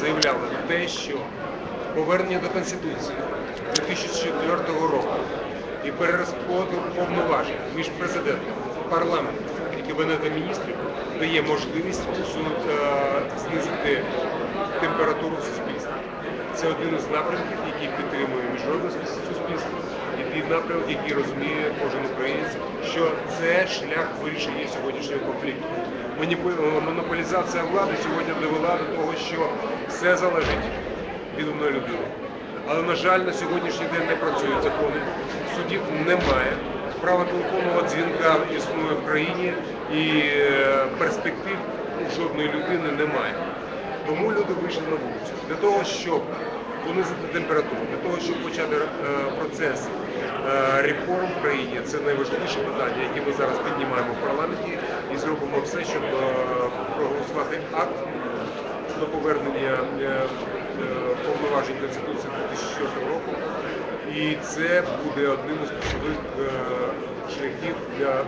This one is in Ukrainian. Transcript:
заявляли те, що повернення до Конституції 2004 року і перерозподіл повноважень між президентом, парламентом і кабінетом міністрів дає можливість е, знизити температуру в суспільстві. Це один із напрямків, який підтримує міжнародне суспільство, напрямок, який розуміє кожен українець, що це шлях вирішення сьогоднішнього конфлікту. Монополізація влади сьогодні довела до того, що все залежить від одної людини. Але, на жаль, на сьогоднішній день не працюють закони, судів немає. Право телефонного дзвінка існує в країні і е, перспектив жодної людини немає. Тому люди вийшли на вулицю для того, щоб понизити температуру, для того, щоб почати е, процес реформ в країні. Це найважливіше питання, яке ми зараз піднімаємо в парламенті і зробимо все, щоб е, проголосувати акт до повернення е, е, повноважень Конституції 2004 року. І це буде одним із ключових е, шляхів для